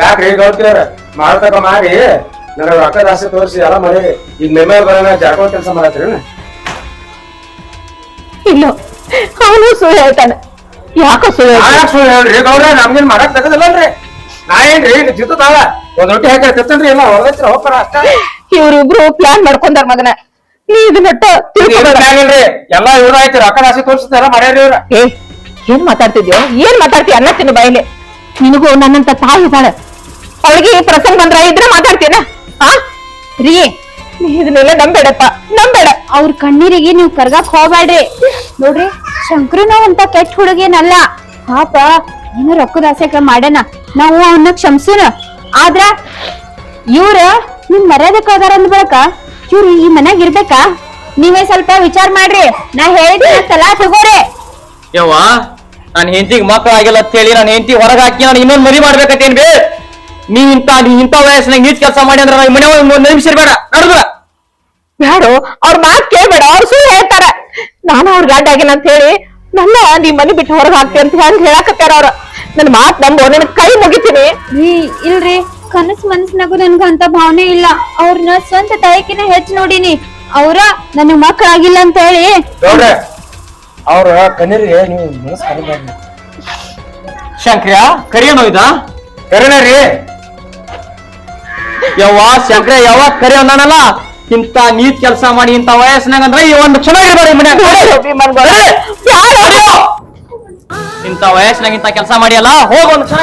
ಯಾಕ್ರಿ ಗೌಡ್ತಿಯವ್ರ ಮಾಡ್ತಕ ಮಾಡಿ ನನಗೆ ರೊಕ್ಕದ ಆಸೆ ತೋರಿಸಿ ಎಲ್ಲ ಮಾಡಿ. ಈಗ ಮೆಮೆ ಬರೋಣ ಜಾಕೋ ಕೆಲಸ ಮಾಡತ್ರಿ ಇಲ್ಲ ಅವನು ಸುಳ್ಳು ಹೇಳ್ತಾನೆ. ಯಾಕೋ ಸುಳ್ಳು ಸುಳ್ಳು ಹೇಳ್ರಿ? ಗೌಡ್ರ ನಮ್ಗೇನ್ ಮಾಡಕ್ ತಗದಿಲ್ಲಲ್ರಿ ನಾ ಏನ್ರಿ ಜಿತ್ತದ ಒಂದ್ ರೊಟ್ಟಿ ಹಾಕಿ ತಿತ್ತನ್ರಿ ಇಲ್ಲ ಹೊರದೈತ್ರಿ ಹೋಗ್ತಾರ ಅಷ್ಟ. ಇವ್ರಿಬ್ರು ಪ್ಲಾನ್ ಮಾಡ್ಕೊಂಡಾರ ಮಗನ. ನೀ ಇದನ್ನ ತಿಳ್ಕೊಬೇಡ. ಇಲ್ರಿ ಎಲ್ಲಾ ಇವ್ರ ಆಯ್ತು ರೊಕ್ಕದ ಆಸೆ ತೋರಿಸ್ತಾರ ಮಾಡ್ಯಾರ ಇವ್ರ. ಏ ಏನ್ ಮಾತಾಡ್ತಿದ್ಯೋ? ಏನ್ ಮಾತಾಡ್ತೀಯ? ಅನ್ನ ತಿನ್ನು ಬಾಯಿಲೆ. ನಿನಗೂ ನನ್ನಂತ ತಾಯಿ ಇದ್ದಾಳೆ ಅವಳಿಗೆ ಈ ಪ್ರಸಂಗ ಬಂದ್ರ ಇದ್ರೆ ಮಾತಾಡ್ತೀನ ಆ? ರೀ ನೀ ಇದನ್ನೆಲ್ಲ ನಂಬೇಡಪ್ಪ ನಂಬೇಡ. ಅವ್ರ ಕಣ್ಣೀರಿಗೆ ನೀವು ಕರ್ಗಾಕ್ ಹೋಗ್ಬೇಡ್ರಿ. ನೋಡ್ರಿ ಶಂಕರನ ಅಂತ ಕೆಟ್ಟ ಹುಡುಗೇನಲ್ಲ ಪಾಪ ಏನು ರೊಕ್ಕದ ಆಸೆಕ ಮಾಡ್ಯಾನ. ನಾವು ಅವನ್ನ ಕ್ಷಮಿಸೋಣ ಆದ್ರ ಇವ್ರ ನಿಮ್ ಮರ್ಯಾದಕ್ ಹೋದಾರ ಅಂದ್ ಬಳಕ ಇವ್ರು ಈ ಮನ್ಯಾಗ ಇರ್ಬೇಕಾ? ನೀವೇ ಸ್ವಲ್ಪ ವಿಚಾರ ಮಾಡ್ರಿ. ನಾ ಹೇಳಿದ್ರೆ ತಲಾ ತಗೋರಿ. ಯವ್ವ ನಾನು ಹೆಂಡತಿಗೆ ಮಕ್ಕಳು ಆಗಿಲ್ಲ ಅಂತ ಹೇಳಿ ನಾನು ಹೆಂಡತಿ ಹೊರಗೆ ಹಾಕಿ ನಾನು ಇನ್ನೊಂದು ಮದುವೆ ಮಾಡ್ಬೇಕಂತೇನ್ ಬೇ? ನೀ ಇಂತ ನೀ ಇಂತ ವಯಸ್ಸಿನಾಗ ನೀಚ್ ಕೆಲಸ ಮಾಡಿ ಅಂದ್ರೆ ನಾನು ಮನೆ ಒಂದು ನಿಮಿಷ ಇರ್ಬೇಡ. ನಡ್ದ ಬ್ಯಾಡು ಅವ್ರ ಮಾತು ಕೇಳ್ಬೇಡ ಅವ್ರು ಸುಳ್ಳು ಹೇಳ್ತಾರ. ನಾನು ಅವ್ರ ಗಂಡ ಆಗಿನ ಅಂತ ಹೇಳಿ ನನ್ನ ನೀ ಮನೆ ಬಿಟ್ಟು ಹೊರಗೆ ಹಾಕ್ತಿ ಅಂತ ಹೆಂಗ್ ಹೇಳಾಕತ್ತಾರ ಅವ್ರ? ನನ್ ಮಾತ್ ನಂಬೋ ನಿನ್ ಕೈ ಮುಗಿತೀನಿ. ನೀ ಇಲ್ರಿ. ಕನಸು ಮನಸ್ಸಿನಾಗೂ ನನ್ಗ ಅಂತ ಭಾವನೆ ಇಲ್ಲ. ಅವ್ರನ್ನ ಸ್ವಂತ ತಾಯಿಕಿನ ಹೆಚ್ಚು ನೋಡಿನಿ. ಅವ್ರ ನನಗ್ ಮಕ್ಕಳಾಗಿಲ್ಲ ಅಂತ ಹೇಳಿ. ಅವ್ರ ಕಣ್ಣೀರಿಗೆ ನೀವು ಮನಸ್ಸು ಕರೀಬಾರ್ದು ಶಂಕ್ರ್ಯ ಕರಿಯೋನೋ ಇದ ಕರೀನ ರೀ. ಯವ್ವ ಶಂಕ್ರ ಯಾವ ಕರಿ ಅಂದಾನಲ್ಲ ಇಂತ ನೀತ್ ಕೆಲಸ ಮಾಡಿ ಇಂತ ವಯಸ್ಸಿನಾಗ ಅಂದ್ರೆ ಈ ಒಂದು ಕ್ಷಣ ಮನ್ಯಾಗ. ಇಂತ ವಯಸ್ಸಿನಾಗ ಇಂತ ಕೆಲಸ ಮಾಡಿ ಅಲ್ಲ? ಒಂದು ಕ್ಷಣ.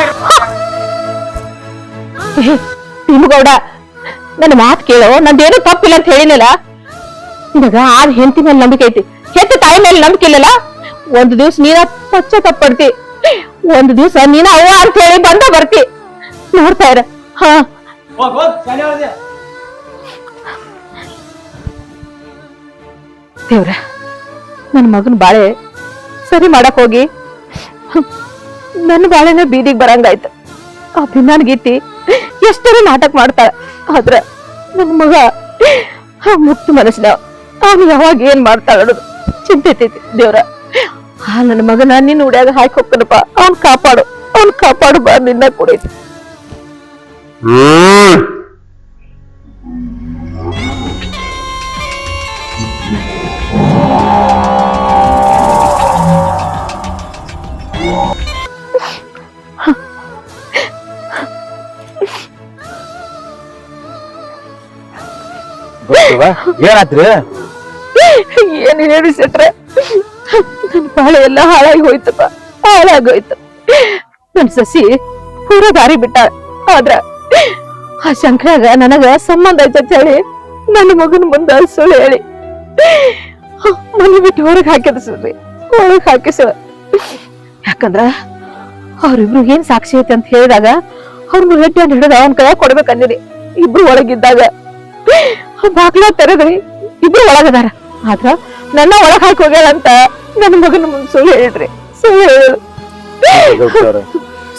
ಭೀಮಗೌಡ ನನ್ನ ಮಾತು ಕೇಳು ನಂದೇನು ತಪ್ಪಿಲ್ಲ ಅಂತ ಹೇಳಿನಲ್ಲ? ನಿನಗ ಆದ್ ಹೆಂಡತಿ ಮೇಲೆ ನಂಬಿಕೆ ಐತಿ. ಹೆತ್ತ ತಾಯಿ ಮೇಲೆ ನಂಬಿಕೆ ಇಲ್ಲಲ್ಲ? ಒಂದು ದಿವ್ಸ ನೀನ ಪಚ್ಚ ತಪ್ಪಡ್ತಿ. ಒಂದು ದಿವ್ಸ ನೀನ ಅವ್ವ ಅಂತ ಹೇಳಿ ಬಂದ ಬರ್ತಿ. ನೋಡ್ತಾ ಇರ. ಹಾ. ದೇವ್ರ ನನ್ನ ಮಗನ ಬಾಳೆ ಸರಿ ಮಾಡಕ್ ಹೋಗಿ. ನನ್ನ ಬಾಳೆನ ಬೀದಿಗೆ ಬರಂಗಾಯ್ತು. ಆ ಭಿನ್ನಾನ್ ಗೀತಿ ಎಷ್ಟರ ನಾಟಕ ಮಾಡ್ತಾಳ. ಆದ್ರ ನನ್ನ ಮಗ ಆ ಮುಕ್ತ ಮನಸ್ಸಿನ ಅವನು ಯಾವಾಗ ಏನ್ ಮಾಡ್ತಾಳು ಚಿಂತೆ ಐತಿ ದೇವ್ರ. ಆ ನನ್ನ ಮಗನ ನಿನ್ನ ಉಡ್ಯಾಗ ಹಾಕಿ ಹೋಗ್ತಾನಪ್ಪ. ಅವ್ನ್ ಕಾಪಾಡು ಅವ್ನ್ ಕಾಪಾಡು ಬಾ ನಿನ್ನ ಕುಡೈತಿ ಏನಾತ್ರಿ? ಏನ್ ಹೇಳಿ ಸೆಟ್ರೆ? ನನ್ನ ಬಾಳೆ ಎಲ್ಲ ಹಾಳಾಗಿ ಹೋಯ್ತಪ್ಪ. ಹಾಳಾಗೋಯ್ತು ನನ್ ಸಸಿ ಪೂರ ದಾರಿ ಬಿಟ್ಟ ಆದ್ರ ಆ ಶಂಕರಾಗ ನನಗ ಸಂಬಂಧ ಐತಂತ ಅಂತ ಹೇಳಿ ನನ್ನ ಮಗನ ಮುಂದ ಸುಳ್ಳು ಹೇಳಿ. ಮನೆ ಬಿಟ್ಟು ಹೊರಗೆ ಹಾಕಿದ ಸುಳ್ಳಿ ಹೊರಗ್ ಹಾಕಿಸ. ಯಾಕಂದ್ರ ಅವ್ರಿಬ್ರು ಏನ್ ಸಾಕ್ಷಿ ಐತೆ ಅಂತ ಹೇಳಿದಾಗ ಅವ್ರ ಮುರಟ್ಟಿ ಹಿಡಿದ ಅವನ್ ಕೈ ಕೊಡ್ಬೇಕಂದಿರಿ ಇಬ್ರು ಒಳಗಿದ್ದಾಗ. ಬಾಗ್ಲ ತೆರದ್ರಿ. ಇಬ್ರು ಒಳಗದಾರ ಆದ್ರ ನನ್ನ ಒಳಗ್ ಹಾಕಿ ಹೋಗ್ಯಾಳಂತ ನನ್ನ ಮಗನ ಮುಂದ್ ಸುಳ್ಳು ಹೇಳ್ರಿ ಸುಳ್ಳು ಹೇಳು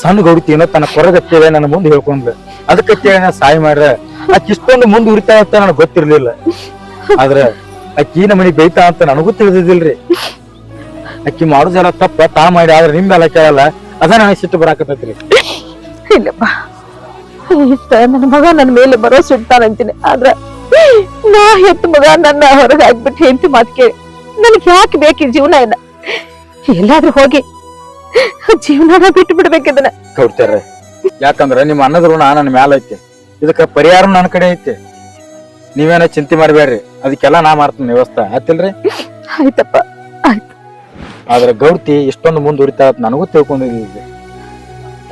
ಸಣ್ಣ ಗೌಡತಿ ಏನೋ ತನ್ನ ಕೊರಗತ್ತೇವೆ ನನ್ನ ಮುಂದೆ ಹೇಳ್ಕೊಂಡ್ಲು. ಅದಕ್ಕೆ ನಾ ಸಾಯಿ ಮಾಡ್ರೆ ಆಕಿ ಇಷ್ಟೊಂದು ಮುಂದೆ ಉರಿತಾ ಅಂತ ನನಗೆ ಗೊತ್ತಿರ್ಲಿಲ್ಲ. ಆದ್ರ ಅಕ್ಕಿ ನಮ್ಮ ಮನೆಗ್ ಬೈತಾ ಅಂತ ನನಗೂ ತಿಳಿದಿದ್ದಿಲ್ರಿ. ಅಕ್ಕಿ ಮಾಡೋದೆಲ್ಲ ತಪ್ಪ ತಾ ಮಾಡಿ ಆದ್ರೆ ನಿಮ್ ಮೇಲೆ ಕೇಳಲ್ಲ. ಅದ ನನಗೆ ಸಿಟ್ಟು ಬರಾಕತ್ತೈತ್ರಿ. ಇಲ್ಲಪ್ಪ. ಇಷ್ಟ ನನ್ನ ಮಗ ನನ್ನ ಮೇಲೆ ಬರೋ ಸಿಡ್ತಾನಂತೀನಿ ಆದ್ರ ನಾ ಹೆತ್ತ ಮಗ ನನ್ನ ಹೊರಗೆ ಆಗ್ಬಿಟ್ಟು ಹೆಂಡತಿ ಮಾತು ಕೇಳಿ. ನನಗೆ ಯಾಕೆ ಬೇಕು ಜೀವನ ಇಲ್ಲ ಎಲ್ಲಾದ್ರೂ ಹೋಗಿ ಜೀವನ ಬಿಟ್ಟು ಬಿಡ್ಬೇಕಿದನ ಕೊಡ್ತಾರೆ ಯಾಕಂದ್ರ ನಿಮ್ಮ ಅನ್ನದ ಋಣ ನನ್ನ ಮ್ಯಾಲ ಐತೆ. ಇದಕ್ಕ ಪರಿಹಾರ ನನ್ನ ಕಡೆ ಐತಿ. ನೀವೇನ ಚಿಂತೆ ಮಾಡಬೇಡ್ರಿ ಅದಕ್ಕೆಲ್ಲ ನಾ ಮಾಡ್ತೀನಿ ವ್ಯವಸ್ಥೆ. ಆತಿಲ್ರಿ ಆಯ್ತಪ್ಪ ಆಯ್ತು. ಆದ್ರೆ ಗೌಡ್ತಿ ಇಷ್ಟೊಂದು ಮುಂದೆ ಉರಿತಾ ಅಂತ ನನಗೂ ತಿಳ್ಕೊಂಡಿದ್ದೆ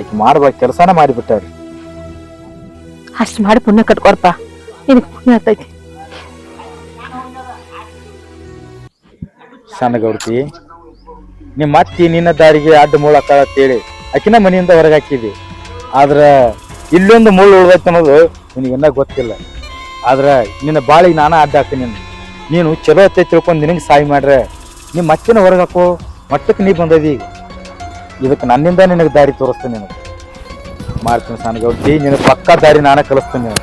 ಆಕೆ ಮಾಡ್ಬೇಕು ಕೆಲಸನ ಮಾಡಿಬಿಟ್ಟಾರ್ರಿ ಅಷ್ಟು ಮಾಡಿ ಪುಣ್ಯ ಕಟ್ಕೊರ್ಪ ಆಗ್ತೈತಿ ಸಣ್ಣ ಗೌಡ್ತಿ ನಿಮ್ಮ ಅತ್ತಿ ನಿನ್ನ ದಾರಿಗೆ ಅಡ್ಡ ಮುಳ್ಳು ಅಂತೇಳಿ ಆಕಿನ ಮನೆಯಿಂದ ಹೊರಗೆ ಹಾಕಿದ್ವಿ ಆದ್ರ ಇಲ್ಲೊಂದು ಮುಳ್ಳು ಉಳ್ದೈತೆ ಅನ್ನೋದು ನಿನಗೆ ಇನ್ನ ಗೊತ್ತಿಲ್ಲ. ಆದ್ರ ನಿನ್ನ ಬಾಳಿಗೆ ನಾನ ಅಡ್ಡ ಹಾಕ್ತೀನಿ ನೀನು ಚಲೋ ಹೊತ್ತೆ ತಿಳ್ಕೊಂಡು ನಿನಗೆ ಸಾಯಿ ಮಾಡ್ರೆ ನಿಮ್ಮ ಅತ್ತಿನ ಹೊರಗೆ ಹಾಕೋ ಮಟ್ಟಕ್ಕೆ ನೀ ಬಂದದಿ ಈಗ. ಇದಕ್ಕೆ ನನ್ನಿಂದ ನಿನಗೆ ದಾರಿ ತೋರಿಸ್ತೀನಿ ನಿನಗೆ ಮಾಡ್ತೀನಿ ಸಣ್ಣ ಗೌಡ್ತಿ ನಿನಗೆ ಪಕ್ಕಾ ದಾರಿ ನಾನೇ ಕಲಿಸ್ತೀನಿ ನೀನು.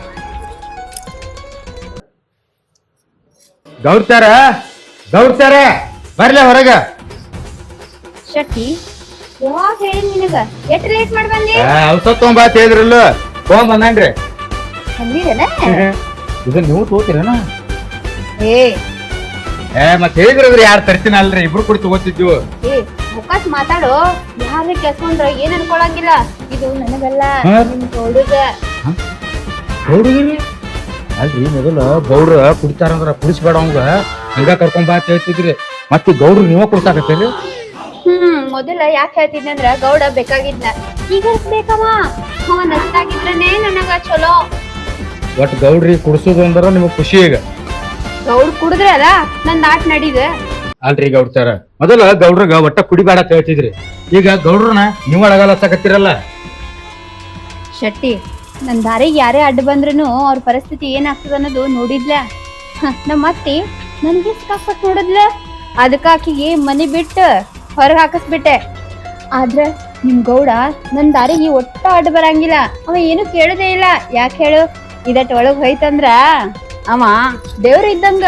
ಗೌಡ್ತಾರ? ದೌಡ್ತಾರ ಬರ್ಲೆ ಹೊರಗ. ಶಕ್ತಿ ಯಾವಾಗ ಹೇಳಿ ನಿನಗ? ಎಷ್ಟ್ ಲೇಟ್ ಮಾಡಿ ಬಂದಿ? ಔಷಧ ತಗೊಂಬಾ ಹೇಳಿದ್ರಲ್ಲ. ತಗೊಂಡ್ ಬಂದೇನ್ರಿ. ಬಂದಿರೇನ ಇದು ನೀವು ತಗೋತೀರೇನ? ಏ. ಏ ಮತ್ತೆ ಹೇಳಿದ್ರಿ ಯಾರು ತರ್ತೀನಿ ಅಲ್ರಿ ಇಬ್ರು ಕೂಡ ತಗೋತಿದ್ವು. ಏ ಮುಖಾಸ್ ಮಾತಾಡು. ಯಾರು ಕೆಸ್ಕೊಂಡ್ರ ಏನ್ ಅನ್ಕೊಳಂಗಿಲ್ಲ. ಇದು ನನಗಲ್ಲ. ಹಾ? ನಿಮ್ ಹುಡುಗ ಗೌಡ್ರಿ ಅಲ್ರಿ ಮೊದಲು ಗೌಡ್ರ ಕುಡಿತಾರಂದ್ರ ಕುಡಿಸ್ಬೇಡ ಅವಂಗ. ಹಂಗ ಕರ್ಕೊಂಡ್ ಬಾ ಅಂತ ಹೇಳ್ತಿದ್ರಿ. ಮತ್ತೆ ಗೌಡ್ರು ನೀವ ಕುಡ್ಸಾಕತ್ತೀರಿ? ಹ್ಮ್ ಮೊದಲ ಯಾಕೆ ಹೇಳ್ತಿದ್ನ ಅಂದ್ರ ಗೌಡ ಬೇಕಾಗಿದ್ನ. ಈಗ ಬೇಕವ ಅವ ನಷ್ಟಾಗಿದ್ರನೇ ನನಗ ಚಲೋ. ಒಟ್ ಗೌಡ್ರಿ ಕುಡ್ಸೋದು ಅಂದ್ರ ನಿಮಗ್ ಖುಷಿ ಈಗ. ಗೌಡ್ ನನ್ನ ಆಟ ನಡೀದ. ಅಲ್ರಿ ಗೌಡ್ತಾರ ಮೊದಲ ಗೌಡ್ರಗ ಒಟ್ಟ ಕುಡಿಬೇಡ ಅಂತ ಹೇಳ್ತಿದ್ರಿ. ಈಗ ಗೌಡ್ರನ ನೀವ್ ಅಳಗಲ್ಲ ಸಕತ್ತಿರಲ್ಲ ಶೆಟ್ಟಿ ನನ್ ದಾರಿಗೆ ಯಾರೇ ಅಡ್ಡ ಬಂದ್ರೂ ಅವ್ರ ಪರಿಸ್ಥಿತಿ ಏನಾಗ್ತದ ಅನ್ನೋದು ನೋಡಿದ್ಲ. ನಮ್ಮ ಅತ್ತಿ ನನ್ಗೆ ಸಿಕ್ಕಾಪಟ್ ನೋಡಿದ್ಲ. ಅದಕ್ಕ ಆಕಿಗೆ ಮನಿ ಬಿಟ್ಟು ಹೊರಗೆ ಹಾಕಿಸ್ಬಿಟ್ಟೆ. ಆದ್ರೆ ನಿಮ್ ಗೌಡ ನನ್ನ ದಾರಿಗೆ ಒಟ್ಟ ಅಡ್ಡ ಬರಂಗಿಲ್ಲ. ಅವ ಏನು ಕೇಳೋದೇ ಇಲ್ಲ. ಯಾಕೆ ಹೇಳು? ಇದಟ್ ಒಳಗ್ ಹೋಯ್ತಂದ್ರ ಅವ ದೇವ್ರು ಇದ್ದಂಗ.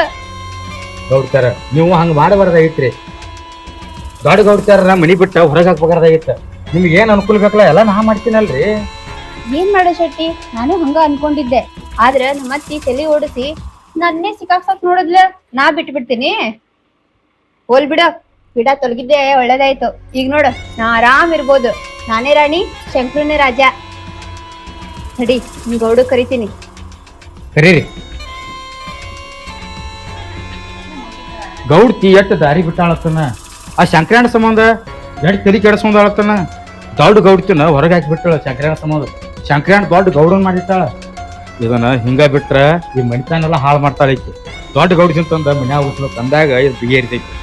ಗೌಡ್ತಾರ, ನೀವು ಹಂಗ ಮಾಡಬಾರ್ದಾಗಿತ್ರಿ. ದೊಡ್ಡ ಗೌಡ್ತಾರ ಮನಿ ಬಿಟ್ಟ ಹೊರಗೆ ಹಾಕ್ಬೇಕಾರ್ದಾಗಿತ್ತ. ನಿಮ್ಗೆ ಏನ್ ಅನುಕೂಲ ಬೇಕಲ್ಲ ಎಲ್ಲ ನಾ ಮಾಡ್ತೀನಲ್ರಿ. ಏನ್ ಮಾಡೋ ಶೆಟ್ಟಿ? ನಾನು ಹಂಗ ಅನ್ಕೊಂಡಿದ್ದೆ. ಆದ್ರ ನಮ್ಮ ಅತ್ತಿ ತಲೆ ಓಡಿಸಿ, ನನ್ನೇ ಸಿಕ್ಕಾಕ್ಸಕ್ ನೋಡಿದ್ಲ? ನಾ ಬಿಟ್ಟು ಬಿಡ್ತೀನಿ ಹೋಲ್ ಬಿಡ. ಬಿಡ ತೊಲಗಿದ್ದೆ ಒಳ್ಳೇದಾಯ್ತು. ಈಗ ನೋಡು, ನಾ ಆರಾಮ್ ಇರ್ಬೋದು. ನಾನೇ ರಾಣಿ, ಶಂಕರನೇ ರಾಜ. ನಡಿ ನಿಮ್ ಗೌಡು ಕರಿತೀನಿ. ಕರೀರಿ. ಗೌಡ್ತಿ ಎಟ್ಟು ದಾರಿ ಬಿಟ್ಟಾಳತ್ತನ? ಆ ಶಂಕರಣ್ಣ ಸಂಬಂಧ ಎಡ್ ತಲೆ ಕೆಡಿಸ್ಕೊಂಡಾಳತ್ತನ? ದೊಡ್ಡ ಗೌಡ್ತಿನ ಹೊರಗೆ ಹಾಕಿಬಿಟ್ಟಾಳ ಶಂಕರಣ್ಣ ಸಂಬಂಧ. ಶಂಕರಣ್ಣ ದೊಡ್ಡ ಗೌಡನ್ ಮಾಡಿರ್ತಾಳ. ಇದನ್ನ ಹಿಂಗ ಬಿಟ್ರ ಈ ಮಣಿತನೆಲ್ಲ ಹಾಳು ಮಾಡ್ತಾಳ ಐತಿ ದೊಡ್ಡ ಗೌಡ ತಂದ ಮನ್ಯಾಗ ಉಸ್ಲು ತಂದಾಗ ಇದು ಬಿಗೇರಿದೈತಿ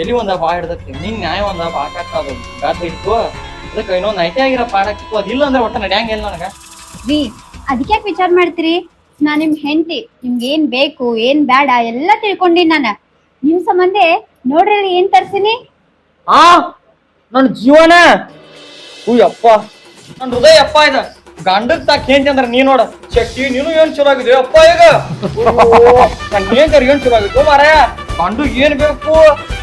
ಎಲ್ಲಿ ಒಂದ ಬಾ ಹಿಡ್ದೈತಿ ನಿನ್ ನ್ಯಾಯ ಒಂದ ಬಾ ಕಾಕೋದು ಗಾಡ್ ಇತ್ತು ಅದಕ್ಕೆ ಇನ್ನೊಂದ್ ನೈಟೇ ಆಗಿರೋ ಪಾಡಾಕಿತ್ತು ಅದಿಲ್ಲ ಅಂದ್ರೆ ಒಟ್ಟ ನಡ್ಯಾಂಗಿಲ್ಲ ನನಗ. ರೀ ಅದಕ್ಕೆ ವಿಚಾರ ಮಾಡ್ತೀರಿ? ನಾ ನಿಮ್ ಹೆಂಡತಿ ನಿಮ್ಗೆ ಏನ್ ಬೇಕು ಏನ್ ಬೇಡ ಎಲ್ಲ ತಿಳ್ಕೊಂಡಿನ್ ನಾನು. ನಿಮ್ ಸಂಬಂಧ ನೋಡ್ರಿ ಏನ್ ತರ್ಸಿನಿ? ಆ ನನ್ ಜೀವನ ಅಪ್ಪ. ನನ್ ಹೃದಯ ಅಪ್ಪ ಇದ. ಗಂಡಕ್ ತಾಕ್ ಏನ್ ಅಂದ್ರ ನೀ ನೋಡ. ಶಕ್ತಿ ನೀನು ಏನ್ ಚಲೋ ಆಗಿದೆ ಅಪ್ಪ ಈಗ. ಏನ್ ಏನ್ ಏನ್ ಚಲೋ ಆಗಿತ್ತು ಮಾರಾಯ? ಗಂಡು ಏನ್ ಬೇಕು?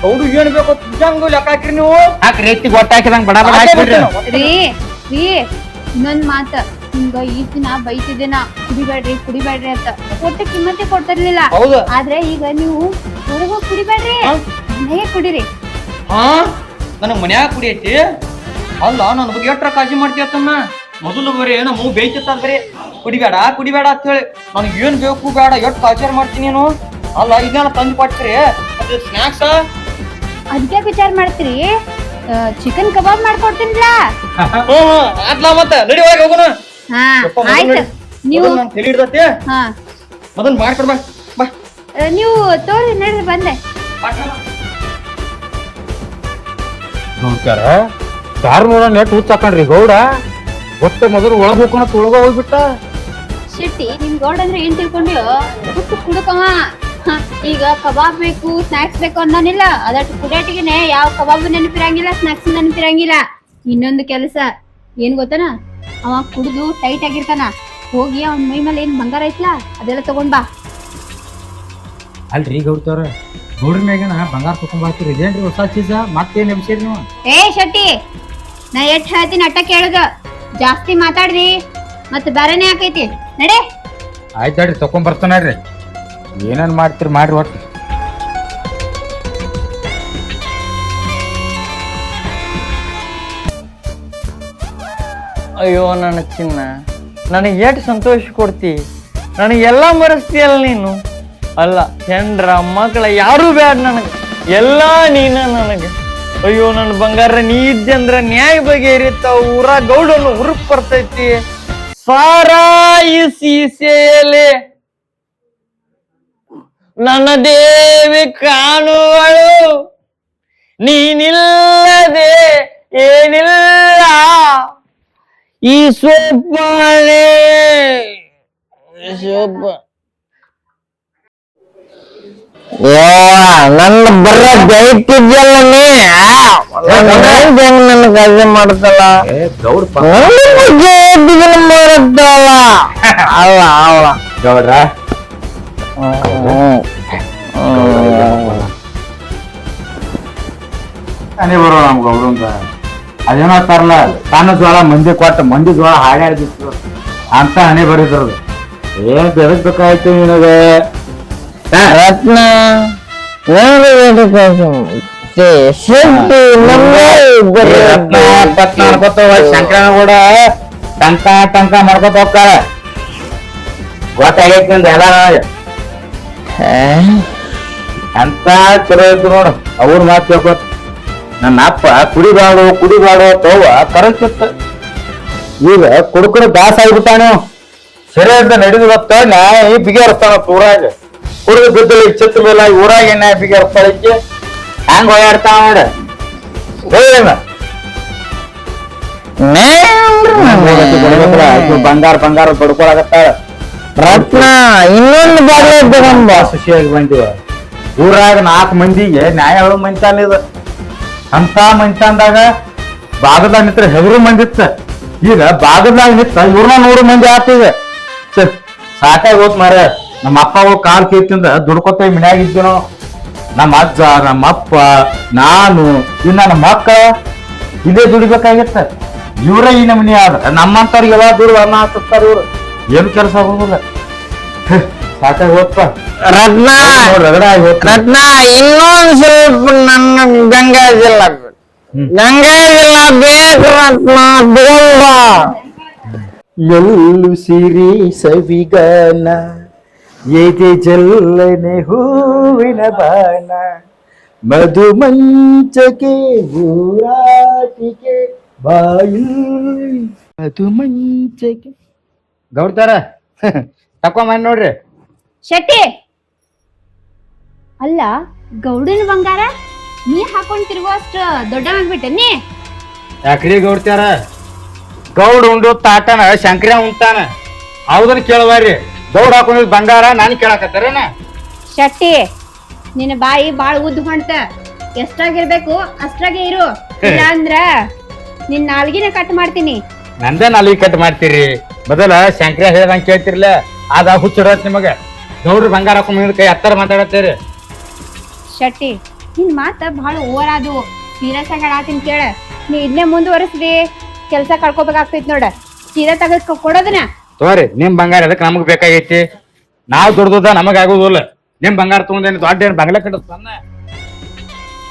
ಅವ್ರು ಏನ್ ಬೇಕು ತಿಂಗು ಲೆಕ್ಕ ಹಾಕ್ರಿ ನೀವು. ಹಾಕ್ರಿ ಎತ್ತಿ ಗೊತ್ತ ಹಾಕಿದಂಗ ಬಡ ಬಡ ಹಾಕೇ ಹಾಕ್ಬಿಡ್ರಿ. ರೀ ರೀ ಇನ್ನೊಂದ್ ಮಾತ. ಹಿಂಗ ಈ ದಿನ ಬೈತಿದ್ದೇನ. ಕುಡಿಬೇಡ್ರಿ ಕುಡಿಬೇಡ್ರಿ ಅಂತ. ಕೊಟ್ಟ ಕಿಮ್ಮತ್ತೆ ಕೊಡ್ತಿರ್ಲಿಲ್ಲ. ಹೌದು. ಆದ್ರೆ ಈಗ ನೀವು ಹೊರಗೆ ಹೋಗಿ ಕುಡಿಬೇಡ್ರಿ. ಮನೆಯ ಮನೆಗೆ ಕುಡಿರಿ. ಹಾ? ನನಗ್ ಮನ್ಯಾಗ ಕುಡಿಯೈತಿ ಅಲ್ಲ ನನ್ನ ಬಗ್ಗೆ ಎಟ್ರ ಕಾಳಜಿ ಮಾಡ್ತೀಯತ್ತಮ್ಮ ಮೊದಲು ಬರೀ ನಮ್ಮ ಬೇಯ್ತಿತ್ತ ಬರೀ ಕುಡಿಬೇಡ ಕುಡಿಬೇಡ ಅಂತ ಹೇಳಿ. ನನಗೆ ಏನ್ ಬೇಕು ಬೇಡ ಎಷ್ಟು ಕಾಚಾರ ಮಾಡ್ತೀನಿ ನೀನು? ಅಲ್ಲ ಇದನ್ನ ತಂದು ಕೊಟ್ರಿ? ಅದು ಸ್ನಾಕ್ಸ್ ಅದಕ್ಕೆ ವಿಚಾರ ಮಾಡ್ತೀರಿ? ಚಿಕನ್ ಕಬಾಬ್ ಮಾಡ್ಕೊಡ್ತೀನಿಲ್ಲ ಹ್ಮ್ ಆತ್ಲಾ ಮತ್ತೆ ನಡಿ ಹೋಗೋಣ. ಹಾ ಯಪ್ಪ, ಆಯ್ತು. ನೀವು ತಲಿ ಹಿಡ್ದೈತಿ? ಹಾ. ಮಾಡ್ಕೊಡ್ ಬಾ ಬಾ. ನೀವು ತೋರಿ ನಡ್ರಿ ಬಂದೆ. ಗೌಡ್ತಾರ ದಾರ್ ನೋಡ ನೆಟ್ ಹುಚ್ಚ ಹಾಕೊಂಡ್ರಿ ಗೌಡ? ಒಟ್ಟು ಮೊದಲು ಒಳಗ್ ಹೋಗೋಣ ತೊಳಗ ಹೋಗ್ಬಿಟ್ಟ? ಶೆಟ್ಟಿ ನಿಮ್ ಗೌಡ ಅಂದ್ರೆ ಏನ್ ತಿಳ್ಕೊಂಡ್ಯೋ ಹುಟ್ಟು ಕುಡುಕವ ಈಗ ಕಬಾಬ್ ಬೇಕು ಸ್ನಾಕ್ಸ್ ಬೇಕು ಅನ್ನೋನಿಲ್ಲ. ಅದಟ್ಟು ಕುಡಿಯಾಟಿಗೆನೆ ಯಾವ ಕಬಾಬ್ ನೆನಪಿರಂಗಿಲ್ಲ ಸ್ನಾಕ್ಸ್ ನೆನಪಿರಂಗಿಲ್ಲ. ಇನ್ನೊಂದು ಕೆಲಸ. ಏನ್ ಗೊತ್ತಾನ? ಅವ ಕುಡಿದು ಟೈಟ್ ಆಗಿರ್ತಾನ. ಹೋಗಿ ಅವ್ನ ಮೈ ಮೇಲೆ ಏನ್ ಬಂಗಾರ ಐತ್ಲಾ? ಅದೆಲ್ಲ ತಗೊಂಡ್ ಬಾ. ಅಲ್ರಿ ಗೌಡ್ತಾರ ಗೌಡ್ರ ಮ್ಯಾಗನ ಬಂಗಾರ ತಕೊಂಡ್ ಬರ್ತೀರಿ ಇದೇನ್ರಿ ಹೊಸ ಚೀಸ ಮತ್ತೇನ್ ಎಬ್ಸಿರಿ ನೀವು? ಏ ಶೆಟ್ಟಿ ನಾ ಎಷ್ಟ್ ಹೇಳ್ತೀನಿ ಅಟ್ಟ ಕೇಳುದ. ಜಾಸ್ತಿ ಮಾತಾಡ್ರಿ ಮತ್ತೆ ಬೇರೆನೆ ಆಕೈತಿ. ನಡೆ. ಆಯ್ತಾಡ್ರಿ ತಕೊಂಡ್ ಬರ್ತಾನಡ್ರಿ ಏನೇನ್ ಮಾಡ್ತೀರಿ ಮಾಡ್ರಿ ಒಟ್ಟು. ಅಯ್ಯೋ ನನ್ನ ಚಿನ್ನ. ನನಗೆ ಎಷ್ಟು ಸಂತೋಷ ಕೊಡ್ತಿ. ನನಗೆಲ್ಲ ಮರೆಸ್ತೀಯಲ್ಲ ನೀನು? ಅಲ್ಲ ಹೆಂಡ್ರ ಮಕ್ಕಳ ಯಾರೂ ಬೇಡ ನನಗೆ. ಎಲ್ಲ ನೀನು ನನಗೆ. ಅಯ್ಯೋ, ನನ್ನ ಬಂಗಾರ ನೀ ಇದ್ದೆ ಅಂದ್ರ ನ್ಯಾಯ ಬಗೆಹರಿತ ಊರ ಗೌಡನು ಹುರುಪ್ ಬರ್ತೈತಿ. ಸಾರಾಯಿ ಸೀಸೆಯಲ್ಲಿ ನನ್ನ ದೇವಿ ಕಾಣುವಳು. ನೀನಿಲ್ಲದೆ ಏನಿಲ್ಲ. ಈ ಸೊಪ್ಪನೆ ಸೊಪ್ಪ. ನನ್ನ ಬರ ಬೈತಿದ್ಯಲ್ಲ ನೀ? ನನ್ನ ಕಲ್ಲೆ ಮಾಡ್ತಲ್ಲ? ಗೌಡ್ ಮಾಡತ್ತಲ್ಲ ಅಲ್ಲ ಅವಳ ಗೌಡ್ರ. ನಾನೇ ಬರೋ ನಮ್ ಗೌಡ್ರಂತ ಅದೇನೋ ಅಂತಾರಲ್ಲ ಸಣ್ಣ ಜೋಳ ಮಂದಿ ಕೊಟ್ಟ ಮಂದಿ ಜೋಳ ಹಾಡಾಡ್ದಿತ್ತು ಅಂತ ಹಣೆ ಬರೀದ್ರದು. ಏನ್ ಬೆದಕ್ಬೇಕಾಯ್ತು ನಿನಗೆ. ರತ್ನ ರತ್ನ ಪತ್ನ ಅನ್ಕೋತ ಶಂಕರನ ಕೂಡ ಟಂಕ ಟಂಕ ಮಾಡ್ಕೊತ ಹೋಗ್ತಾರ ಗೊತ್ತಾಗೈತಿ ಎಲ್ಲ ಅಂತ ಚಲೋ ಇತ್ತು ನೋಡು ಅವ್ರ ಮಾತು ಕೇಳ್ಕೊತ ನನ್ನ ಅಪ್ಪ ಕುಡಿಬಾಡು ಕುಡಿಬಾಡು ತೋವ ಕರೆಸ್ತಿತ್ತ ಈಗ ಕುಡುಕರು ದಾಸ ಆಗ್ಬಿಟ್ಟಾನು. ಸರಿ ಅಂತ ನಡೆದು ಗೊತ್ತ ಬಿಗಿ ಹರ್ತಾನ ಊರಾಗ ಕುಡಿದು ಬಿದ್ದಲ್ಲಿ ಚಿತ್ತ ಮೇಲೆ ಊರಾಗ ನ್ಯಾಯ ಬಿಗೇರಿಸ್ತಾಳಿಕ್ಕೆ ಹಂಗ ಓಡಾಡ್ತಾವ ನೋಡ? ಹೋಯ್ನ ಬಂಗಾರ ಬಂಗಾರ ಬಡ್ಕೊಳಕತ್ತಾಳ. ರತ್ನ ಇನ್ನೊಂದು ಬಾಗ್ಲ ತಗೊಂಬ ಖುಷಿಯಾಗಿ ಬಂದಿವ. ಊರಾಗ ನಾಲ್ಕು ಮಂದಿಗೆ ನ್ಯಾಯ ಹೇಳೋ ಮಂಚಾನ ಇದು. ಅಂತ ಮಂಚಾನ್ದಾಗ ಬಾಗದಾಗ ನಿತ್ರ ಹೆಗರು ಮಂದಿ ಇತ್ತ. ಈಗ ಬಾಗದಾಗ ನಿತ್ತ ಇವ್ರನ್ನ ನೂರು ಮಂದಿ ಆತ ಛೆ, ಸಾಕಾಗಿ ಹೋತ್ ಮಾರ ನಮ್ಮ ಅಪ್ಪ ಅವ್ರು ಕಾಲ್ ಕೀರ್ತಿಂದ ದುಡ್ಕೊತ ಮನ್ಯಾಗ ಇದ್ದೀವಿ ನಮ್ಮ ಅಜ್ಜ ನಮ್ಮ ಅಪ್ಪ ನಾನು ಇನ್ನ ನಮ್ಮ ಅಕ್ಕ ಇದೇ ದುಡಿಬೇಕಾಗಿತ್ತ? ಇವ್ರ ಈ ನಮನಿ ಆದ್ರ ನಮ್ಮಂತವ್ರಿಗೆ ಎಲ್ಲ ದುಡ್ಡು ಅನ್ನ ಹಾಕಿಸ್ತಾರ ಇವ್ರು. ಏನು ಕೆಲಸ ಆಗೋದಿಲ್ಲ. ಸಾಕಾಗಿ ಹೋತ್ಪ. ರತ್ನ ರಗಡ ಆಗಿ ಹೋತ್ ರತ್ನ ಇನ್ನೊಂದ್ ಸ್ವಲ್ಪ ನನ್ನ ಗಂಗಾ ಜಿಲ್ಲಾ. ಗಂಗಾ ಜಿಲ್ಲಾ ಬೇಕು ರತ್ನ ತಗೊಂಬ ಎಲ್ಲು ಸಿರಿ ಸವಿಗಾನ. ಎದೆ ಜಲ್ಲನೆ ಹೂವಿನ ಬಾಣ? ಮಧು ಮಂಚಕೆ ಊರಾಟಿಕೆ ಬಾಯಿ. ಮಧು ಮಂಚಕ್ಕೆ ಗೌಡ್ತಾರ ತಕೊಂಬಂದ್ ನೋಡ್ರಿ. ಶೆಟ್ಟಿ! ಅಲ್ಲ ಗೌಡನ ಬಂಗಾರ? ನೀ ಹಾಕೊಂಡ್ ತಿರುಗೋ ಅಷ್ಟ ದೊಡ್ಡವಾಗ್ಬಿಟ್ಟೆ ನೀ? ಯಾಕ್ರಿ ಗೌಡ್ತಾರ? ಗೌಡ್ ಉಂಡು ತಾಟನ ಶಂಕರ ಉಂಟಾನ. ಹೌದನ್ ಕೇಳವಾರಿ ಗೌಡ್ ಹಾಕೊಂಡಿದ್ ಬಂಗಾರ ನಾನು ಕೇಳಕತ್ತಾರೇನ? ಶಟ್ಟಿ ನಿನ್ನ ಬಾಯಿ ಬಾಳ ಉದ್ದ ಹೊಂಟ ಎಷ್ಟಾಗಿರ್ಬೇಕು ಅಷ್ಟ್ರಾಗೆ ಇರು. ಇಲ್ಲಾಂದ್ರ ನಿನ್ ನಾಲ್ಗಿನ ಕಟ್ ಮಾಡ್ತೀನಿ. ನಂದೇ ನಾಲ್ಗಿ ಕಟ್ ಮಾಡ್ತೀರಿ. ಮೊದಲ ಶಂಕರ ಹೇಳ್ದಂಗ್ ಕೇಳ್ತಿರ್ಲ. ಅದ ಹುಚ್ಚಿಡತ್ ನಿಮಗ. ನೋಡ್ರಿ ಬಂಗಾರ ಹಾಕೊಂಡ್ ಕೈ ಹತ್ತರ ಮಾತಾಡತ್ತೀರಿ. ಶಟ್ಟಿ ನಿನ್ ಮಾತ ಬಹಳ ಓವರ್ ಅದು ಸೀರಿಯಸ್ ಆಗಿ ಹೇಳಾತೀನಿ ಕೇಳ. ನೀ ಇದನ್ನೇ ಮುಂದುವರಿಸ್ರಿ ಕೆಲ್ಸ ಕಳ್ಕೊಬೇಕಾಗ್ತೈತಿ ನೋಡ. ಸೀರೆ ತೆಗೆದ್ ಕೊಡೋದನ್ನ. ತೋರಿ ನಿಮ್ ಬಂಗಾರ ಅದಕ್ಕೆ ನಮಗ್ ಬೇಕಾಗೈತಿ? ನಾವ್ ದುಡ್ದದ ನಮಗ್ ಆಗುದಿಲ್ಲ. ನಿಮ್ ಬಂಗಾರ ತಗೊಂಡೇನು ದೊಡ್ಡ ಏನ್ ಬಂಗ್ಲೆ ಸಣ್ಣ?